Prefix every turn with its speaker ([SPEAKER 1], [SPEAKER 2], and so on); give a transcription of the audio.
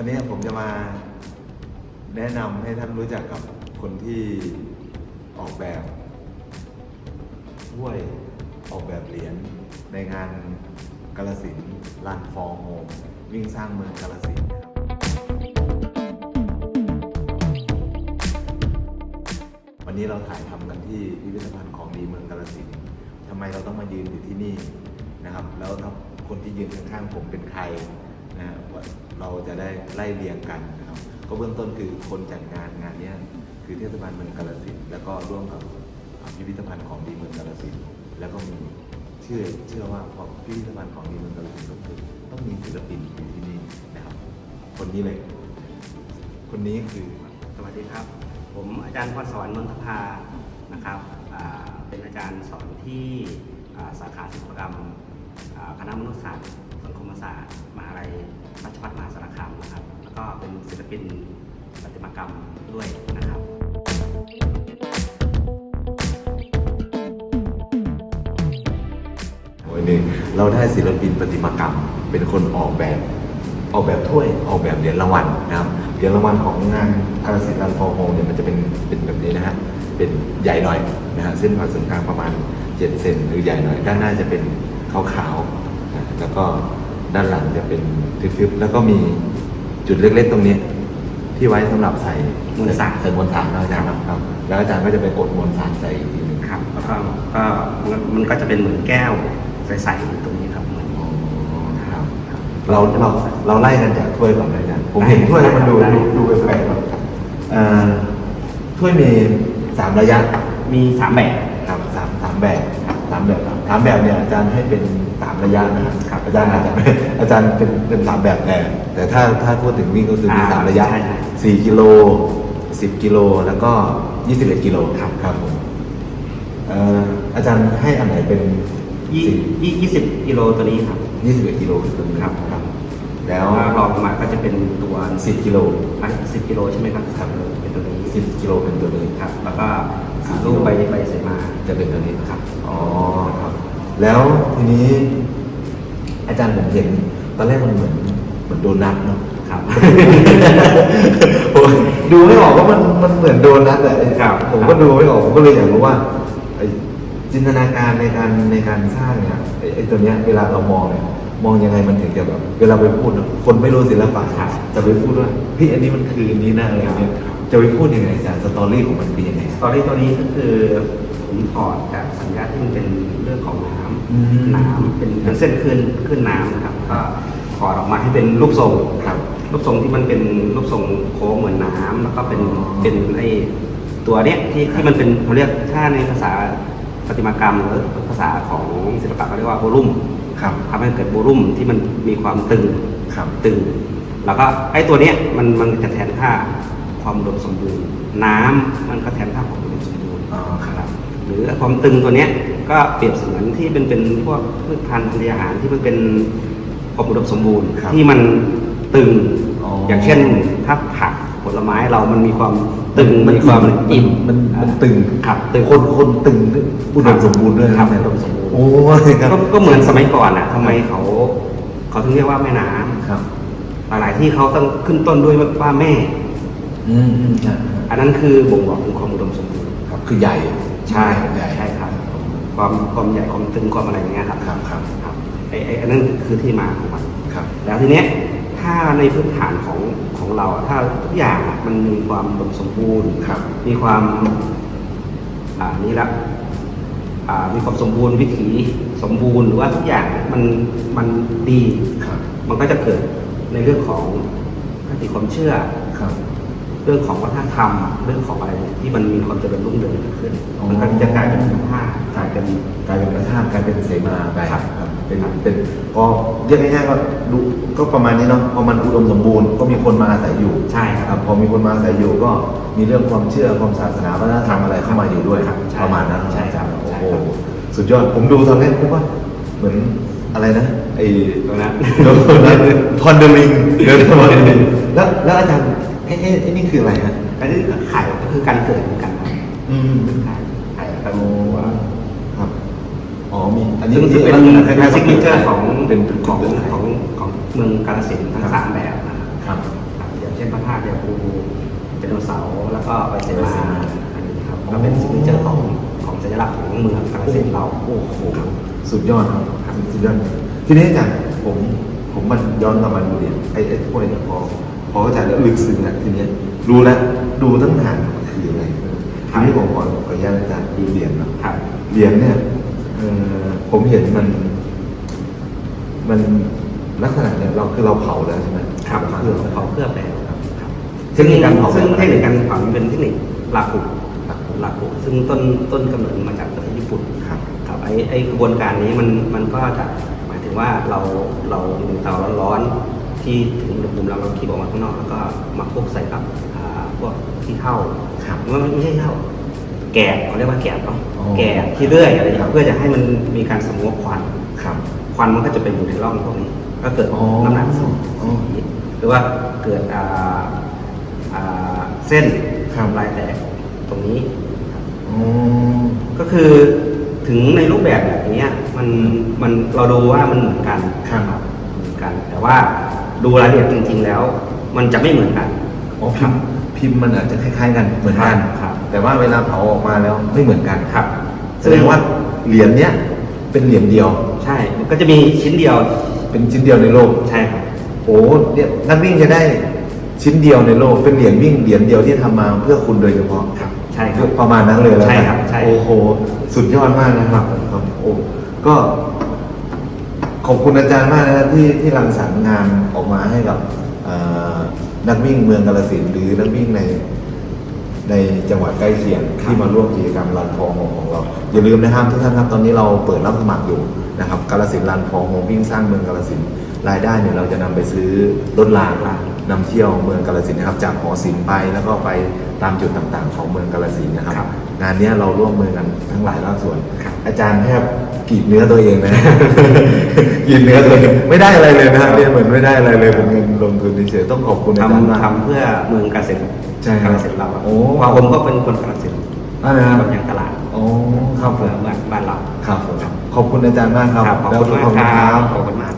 [SPEAKER 1] วันนี้ผมจะมาแนะนำให้ท่านรู้จักกับคนที่ออกแบบถ้วยออกแบบเหรียญในงานกาลสินลันฟอร์โฮมวิ่งสร้างเมืองกาลสินนะครับวันนี้เราถ่ายทำกันที่พิพิธภัณฑ์ของดีเมืองกาลสินทำไมเราต้องมายืนอยู่ที่นี่นะครับ แล้วถ้าคนที่ยืนข้างๆผมเป็นใคร นะฮะเราจะได้ไล่เรียงกันนะครับก็เบื้องต้นคือคนจัดงานงานนี้คือเทศบาลเมืองกาลสินแล้วก็ร่วมกับพิพิธภัณฑ์ของดีเมืองกาลสินแล้วก็มีเชื่อเชื่อว่าพอพิพิธภัณฑ์ของดีเมืองกาลสินก็คือต้องมีศิลปินอยู่ที่นี่นะครับ คนนี้เลย คนนี้คือ
[SPEAKER 2] สวัสดีครับ ผมอาจารย์พรสวรรค์นนทภานะครับเป็นอาจารย์สอนที่สาขาศิลปกรรมคณะมนุษยศาสตร์สังคมศาสตร์ ก็เป็นศิลปินประติมากรรมด้วยนะครับ
[SPEAKER 1] โอ้ยนี่เราได้ศิลปินประติมากรรม เป็นคนออกแบบออกแบบถ้วยออกแบบเหรียญรางวัลนะครับเหรียญรางวัลของงานคาราสินรันฟอร์โฮเนี่ยมันจะเป็นเป็นแบบนี้นะฮะเป็นใหญ่หน่อยนะฮะเส้นผ่าศูนย์กลางประมาณ 7 เซนหรือใหญ่หน่อย ด้านหน้าจะเป็นขาวๆแล้วก็ด้านหลังจะเป็นทึบๆแล้วก็มี จุดเล็กๆตรงนี้ ที่ไว้สำหรับใส่
[SPEAKER 2] มวลสาร
[SPEAKER 1] ใส่มวลสารนะอาจารย์ครับ แล้วอาจารย์ก็จะไปกดมวลสารใส่อีกทีหนึง
[SPEAKER 2] ครับแล้วก็ก็มันมันก็จะเป็นเหมือนแก้วใสๆอยู่ตรงนี้ครับเหมือน
[SPEAKER 1] อ๋อครับ เราเราเราไล่กันจากถ้วยก่อนเลยอาจารย์ผมเห็นถ้วยแล้วมันดู
[SPEAKER 2] ได้
[SPEAKER 1] ดูดูแปลกๆแบบเอ่อถ้วยมีสามระยะ
[SPEAKER 2] มีสามแบบ
[SPEAKER 1] ครับสามสามแบบสามแบบ สามแบบเนี่ยอาจารย์ให้เป็นสามระยะนะครับ
[SPEAKER 2] ครับ
[SPEAKER 1] อาจารย์อาจจะไม่อาจารย์เป็นเป็นสามแบบแต่แต่ถ้าถ้าพูดถึงวิ่งก็คือมี
[SPEAKER 2] อ่า
[SPEAKER 1] สามระยะ
[SPEAKER 2] ใช่ใช่
[SPEAKER 1] สี่กิโลสิบกิโลแล้วก็ยี่สิบเอ็ดกิโลครับครับผมเอ่ออาจารย์ให้อันไหนเป็น
[SPEAKER 2] ยี่
[SPEAKER 1] สี่
[SPEAKER 2] ยี่ยี่สิบกิโลตัวนี้ครับ
[SPEAKER 1] ยี่สิบเอ็ดกิโลคือตัวนี้
[SPEAKER 2] ครับ
[SPEAKER 1] ครับแล้ว
[SPEAKER 2] แล้วรองลงมาก็จะเป็นตัว
[SPEAKER 1] สิบกิโล
[SPEAKER 2] สิบกิโลใช่ไหมครับครับเป็นตัวนี้
[SPEAKER 1] สิบกิโลเป็นตัวนี้
[SPEAKER 2] ครับ แล้วก็สีรูปใบใบเสมา
[SPEAKER 1] จะเป็นตัวนี้ครับ อ๋อครับ แล้วทีนี้ อาจารย์ผมเห็น ตอนแรกมันเหมือนเหมือนโดนัทเนาะ
[SPEAKER 2] ครับ
[SPEAKER 1] ผมดูไม่ออกว่ามันมันเหมือนโดนัทอะ
[SPEAKER 2] ครับ
[SPEAKER 1] ผมก็ดูไม่ออกผมก็เลยอยากรู้ว่าไอ้จินตนาการในการในการสร้างเนี่ยไอ้ไอ้ตัวเนี้ยเวลาเรามองเนี่ยมองยังไงมันถึงจะแบบเวลาไปพูดเนอะคนไม่รู้ศิลปะ
[SPEAKER 2] ครับ
[SPEAKER 1] จะไปพูดว่าพี่อันนี้มันคืออันนี้นะอะไรเงี้ย
[SPEAKER 2] ครับ
[SPEAKER 1] จะไปพูดยังไงอาจารย์สตอรี่ของมันเป็นยังไง
[SPEAKER 2] สตอรี่ตัวนี้ก็คือผมถอดจากสัญญาที่มันเป็นเรื่องของน้
[SPEAKER 1] อืมำ
[SPEAKER 2] น้ำเป็นเป็นเส้นขึ้นขึ้นน้ำนะครับก็ถอดออกมาให้เป็นรูปทรง
[SPEAKER 1] ครับ
[SPEAKER 2] รูปทรงที่มันเป็นรูปทรงโค้งเหมือนน้ำแล้วก็เป็น
[SPEAKER 1] อ๋อ
[SPEAKER 2] เป็นไอ้ตัวเนี้ยที่ที่มันเป็นเขาเรียกถ้าในภาษาประติมากรรมหรือภาษาของศิลปะเขาเรียกว่าโวลุ่ม
[SPEAKER 1] ครับ
[SPEAKER 2] ทำให้เกิดโวลุ่มที่มันมีความตึง
[SPEAKER 1] ครับ
[SPEAKER 2] ตึง แล้วก็ไอ้ตัวเนี้ยมันมันจะแทนค่าความอุดมสมบูรณ์น้ำมันก็แทนค่าความอุดมสมบูรณ์
[SPEAKER 1] อ๋อครับ
[SPEAKER 2] หรือความตึงตัวเนี้ย ก็เปรียบเสมือนที่เป็นเป็นพวกพืชพันธุ์ธัญญาหารที่มันเป็นความอุดมสมบูรณ์
[SPEAKER 1] ครับ
[SPEAKER 2] ที่มันตึง
[SPEAKER 1] อ๋อ
[SPEAKER 2] อ
[SPEAKER 1] อ
[SPEAKER 2] ย่างเช่นถ้าผักผลไม้เรามันมีความตึง
[SPEAKER 1] มัน
[SPEAKER 2] มีความ
[SPEAKER 1] มัน
[SPEAKER 2] อิ่ม
[SPEAKER 1] มันมัน
[SPEAKER 2] อ่า
[SPEAKER 1] ตึง
[SPEAKER 2] ครับตึง
[SPEAKER 1] คนคนตึงอุดมสมบูรณ์ด้วย
[SPEAKER 2] ครับ
[SPEAKER 1] นะ
[SPEAKER 2] อุดมสมบูรณ์
[SPEAKER 1] โอ้ยครับ
[SPEAKER 2] ก็ก็เหมือนสมัยก่อนอะทำไมเขาเขาถึงเรียกว่าแม่น้ำ
[SPEAKER 1] ครับ
[SPEAKER 2] หลายๆที่เขาต้องขึ้นต้นด้วยว่าแม่
[SPEAKER 1] อืมอืมใช่
[SPEAKER 2] อันนั้นคือบ่งบอกถึงความอุดมสมบูรณ์
[SPEAKER 1] ครับคือใหญ่
[SPEAKER 2] ใช่
[SPEAKER 1] ใหญ่
[SPEAKER 2] ใช่ครับ ความความใหญ่ความตึงความอะไรอย่างเงี้ยครับ
[SPEAKER 1] ครับครับ
[SPEAKER 2] ครับไอ้ไอ้อันนั้นคือที่มาของมัน
[SPEAKER 1] ครับ
[SPEAKER 2] แล้วทีเนี้ยถ้าในพื้นฐานของของเราอะถ้าทุกอย่างอะมันมีความอุดมสมบูรณ์
[SPEAKER 1] ครับ
[SPEAKER 2] มีความอ่านี่ละอ่ามีความสมบูรณ์วิถีสมบูรณ์หรือว่าทุกอย่างมันมันดี
[SPEAKER 1] ครับ
[SPEAKER 2] มันก็จะเกิดในเรื่องของคติความเชื่อ
[SPEAKER 1] ครับ
[SPEAKER 2] เรื่องของวัฒนธรรม เรื่องของอะไรเนี่ยที่มันมีความเจริญรุ่งเรืองเกิดขึ้น
[SPEAKER 1] อ๋อ
[SPEAKER 2] มันก็จะกลายเป็นธรรมชาติกลายเป็น
[SPEAKER 1] กลายเป็นพระธาตุกลายเป็นเสมาไป
[SPEAKER 2] ครับ
[SPEAKER 1] ครับเป็นเป็นก็เรียกง่ายๆก็ดูก็ประมาณนี้เนาะพอมันอุดมสมบูรณ์ก็มีคนมาอาศัยอยู่
[SPEAKER 2] ใช่ครับ
[SPEAKER 1] ครับพอมีคนมาอาศัยอยู่ก็มีเรื่องความเชื่อความศาสนาวัฒนธรรมอะไรเข้ามาอยู่ด้วย
[SPEAKER 2] ครับใช่
[SPEAKER 1] ประมาณนั้น
[SPEAKER 2] ใช่ครับ
[SPEAKER 1] โอ้
[SPEAKER 2] ใช่
[SPEAKER 1] โห
[SPEAKER 2] ครับ
[SPEAKER 1] สุดยอดผมดูตอนแรกผมว่าเหมือนอะไรนะไอ้
[SPEAKER 2] ตรงนั้น
[SPEAKER 1] โดนนั้นพอนเดลิงเดินมาแล้วแล้วอาจารย์ ไอ้ไอ้ไอ้นี่คืออะไรฮะ
[SPEAKER 2] อันนี้ไข่ก็คือการเกิดเหมือนกันครับ
[SPEAKER 1] อืม
[SPEAKER 2] ไข่ไข่แบบ
[SPEAKER 1] โอ้ครับ อ๋อมีอันนี้
[SPEAKER 2] ซึ่งซึ่งเป็น
[SPEAKER 1] คล้ายๆ
[SPEAKER 2] ซิกเนเจอร์ของ
[SPEAKER 1] เป็น
[SPEAKER 2] ของ
[SPEAKER 1] เป็น
[SPEAKER 2] ของของเมืองกาฬสินธุ์ทั้งสามแบบนะครับ
[SPEAKER 1] ครับ
[SPEAKER 2] นพระธาตุเดียวปูเป็นโนเสาร์แล้วก็ใบเสมา
[SPEAKER 1] ใบเสมา
[SPEAKER 2] อันนี้ครับก็เป็นสิ่งที่เจอของของสัญลักษณ์ของเมืองกาฬสินธุ์เรา
[SPEAKER 1] โอ้โหสุดยอดครับสุดยอดทีนี้อาจารย์ผมผมมันย้อนกลับมาดูเนี่ยไอ้ไอ้พวกนี้พอ พอเข้าใจแล้วลึกซึ้งแล้วทีเนี้ยรู้แล้วดูตั้งนานมันคืออะไรทีนี้ผมขอขออนุญาตอาจารย์ดูเหรียญเนาะ
[SPEAKER 2] ครับ
[SPEAKER 1] เหรียญเนี่ยเอ่อผมเห็นมัน มันลักษณะเนี่ยเราคือเราเผาแล้วใช่ไหม
[SPEAKER 2] ครับ
[SPEAKER 1] เค
[SPEAKER 2] เค
[SPEAKER 1] รื่
[SPEAKER 2] รื่
[SPEAKER 1] อ
[SPEAKER 2] องงเผาเคลือบแล้วครับครับ
[SPEAKER 1] เทคนิคการเผา
[SPEAKER 2] ซึ่ง
[SPEAKER 1] แบบไหน
[SPEAKER 2] เทคนิคการเผามันเป็นเทคนิคลากุ
[SPEAKER 1] หลัก
[SPEAKER 2] ลากุซึ่งต้นต้นกำเนิดมาจากประเทศญี่ปุ่น
[SPEAKER 1] ครับ
[SPEAKER 2] ครับไอ้ไอ้กระบวนการนี้มันมันก็จะหมายถึงว่าเราเรามีเตาร้อนๆ ที่ถึงอุณหภูมิแล้วเราคีบออกมาข้างนอกแล้วก็มาคลุกใส่กับอ่าพวกที่เท่า
[SPEAKER 1] ครับ
[SPEAKER 2] มันไม่ใช่เท่า แกะเขาเรียกว่าแกะเนาะ
[SPEAKER 1] อ๋อ
[SPEAKER 2] แกะที่เรื่อยอะไรอย่างเงี้ยเพื่อจะให้มันมีการสมมติควัน
[SPEAKER 1] ครับ
[SPEAKER 2] ควันมันก็จะไปอยู่ในร่องพวกนี้ ก็เกิด
[SPEAKER 1] อ๋อ
[SPEAKER 2] น้ำหนักสูง
[SPEAKER 1] อ๋อ
[SPEAKER 2] หรือว่าเกิดอ่าอ่าเส้น
[SPEAKER 1] ครับ
[SPEAKER 2] ลายแตกตรงนี้
[SPEAKER 1] อ๋อ
[SPEAKER 2] ก็คือถึงในรูปแบบแบบนี้มันมันเราดูว่ามันเหมือนกัน
[SPEAKER 1] ครับ
[SPEAKER 2] เหมือนกัน แต่ว่า ดูรายละเอียดจริง ๆ แล้ว มันจะไม่เหมือนกัน
[SPEAKER 1] อ๋อพิมพ์พิมพ์มันอาจจะคล้ายๆกันเหมือนกัน
[SPEAKER 2] ครับ
[SPEAKER 1] แต่ว่าเวลาเผาออกมาแล้วไม่เหมือนกัน
[SPEAKER 2] ครับ
[SPEAKER 1] แสดงว่าเหรียญเนี้ยเป็นเหรียญเดียว
[SPEAKER 2] ใช่ มันก็จะมีชิ้นเดียว
[SPEAKER 1] เป็นชิ้นเดียวในโลก
[SPEAKER 2] ใช่ครับ
[SPEAKER 1] โอ้เนี่ยนักวิ่งจะได้ชิ้นเดียวในโลกเป็นเหรียญวิ่งเหรียญเดียวที่ทำมาเพื่อคุณโดยเฉพาะ
[SPEAKER 2] ครับ ใช่ครับ
[SPEAKER 1] ประมาณนั้นเลยแล้วกัน
[SPEAKER 2] ใช่ครับใช่
[SPEAKER 1] โอ้โห สุดยอดมากนะครับครับโอ้ก็ ขอบคุณอาจารย์มากนะครับที่ที่รังสรรค์งานออกมาให้กับเอ่อนักวิ่งเมืองกาลสินธุ์หรือนักวิ่งในในจังหวัดใกล้เคียงที่มาร่วมกิจกรรมรันฟองโฮของเรา อย่าลืมนะครับทุกท่านครับตอนนี้เราเปิดรับสมัครอยู่นะครับกาลสินธุ์รันฟองโฮวิ่งสร้างเมืองกาลสินธุ์รายได้เนี่ยเราจะนำไปซื้อรถราง นำเที่ยวเมืองกาลสินธุ์นะครับ จากหอศิลป์ไปแล้วก็ไปตามจุดต่างๆ ของเมืองกาลสินธุ์นะครับ
[SPEAKER 2] ครับ
[SPEAKER 1] งานเนี้ยเราร่วมมือกันทั้งหลายภาคส่วน
[SPEAKER 2] ครับ
[SPEAKER 1] อาจารย์แทบกรีดเนื้อตัวเองนะ กรีดเนื้อตัวเองไม่ได้อะไรเลยนะครับเรียนเหมือนไม่ได้อะไรเลยเป็นเงินลงทุนเฉยๆต้องขอบคุณอาจารย์มาก
[SPEAKER 2] ทำทำเพื่อเมืองกาฬสินธุ์
[SPEAKER 1] ใช่ครับ
[SPEAKER 2] กาฬสินธุ์เรา
[SPEAKER 1] โอ้
[SPEAKER 2] เพราะผมก็เป็นคนกาฬสินธุ์
[SPEAKER 1] นั่นนะครับ
[SPEAKER 2] คนยังตลาด
[SPEAKER 1] โอ้ครับผ
[SPEAKER 2] เพื่อ
[SPEAKER 1] ม
[SPEAKER 2] บ้านบ้านเรา
[SPEAKER 1] ครับผมขอบคุณอาจารย์มากครับ
[SPEAKER 2] ครับขอบคุณมาก
[SPEAKER 1] แล้ว
[SPEAKER 2] ค
[SPEAKER 1] ข
[SPEAKER 2] รั
[SPEAKER 1] อบณ
[SPEAKER 2] ขอบคุณมากครับ